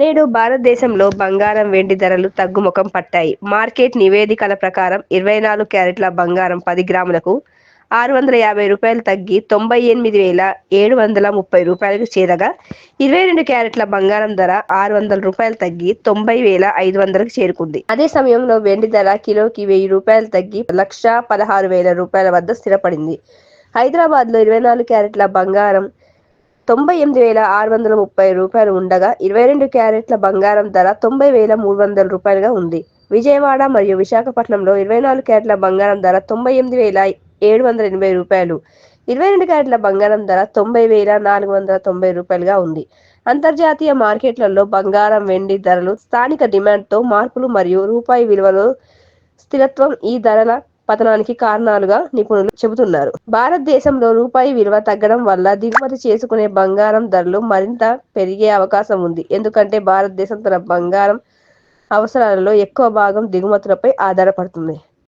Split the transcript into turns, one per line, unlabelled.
నేడు భారతదేశంలో బంగారం వెండి ధరలు తగ్గుముఖం పట్టాయి. మార్కెట్ నివేదికల ప్రకారం ఇరవై నాలుగు క్యారెట్ల బంగారం పది గ్రాములకు ఆరు వందల యాభై రూపాయలు తగ్గి తొంభై ఎనిమిది వేల ఏడు వందల ముప్పై రూపాయలకు చేరగా ఇరవై రెండు క్యారెట్ల బంగారం ధర ఆరు వందల రూపాయలు తగ్గి తొంభై వేల ఐదు వందలకు చేరుకుంది. అదే సమయంలో వెండి ధర కిలోకి వెయ్యి రూపాయలు తగ్గి లక్ష పదహారు వేల రూపాయల వద్ద స్థిరపడింది. హైదరాబాద్లో ఇరవై నాలుగు క్యారెట్ల బంగారం తొంభై ఎనిమిది వేల ఆరు వందల ముప్పై రూపాయలు ఉండగా ఇరవై రెండు క్యారెట్ల బంగారం ధర తొంభై వేల మూడు వందల రూపాయలుగా ఉంది. విజయవాడ మరియు విశాఖపట్నంలో ఇరవై నాలుగు క్యారెట్ల బంగారం ధర తొంభై ఎనిమిది వేల ఏడు వందల ఎనభై రూపాయలు. ఇరవై రెండు క్యారెట్ల బంగారం ధర తొంభై వేల నాలుగు వందల తొంభై రూపాయలుగా ఉంది. అంతర్జాతీయ మార్కెట్లలో బంగారం వెండి ధరలు స్థానిక డిమాండ్తో మార్పులు మరియు రూపాయి విలువలో స్థిరత్వం ఈ ధరల పతనానికి కారణాలుగా నిపుణులు చెబుతున్నారు. భారతదేశంలో రూపాయి విలువ తగ్గడం వల్ల దిగుమతి చేసుకునే బంగారం ధరలు మరింత పెరిగే అవకాశం ఉంది. ఎందుకంటే భారతదేశం తన బంగారం అవసరాలలో ఎక్కువ భాగం దిగుమతులపై ఆధారపడుతుంది.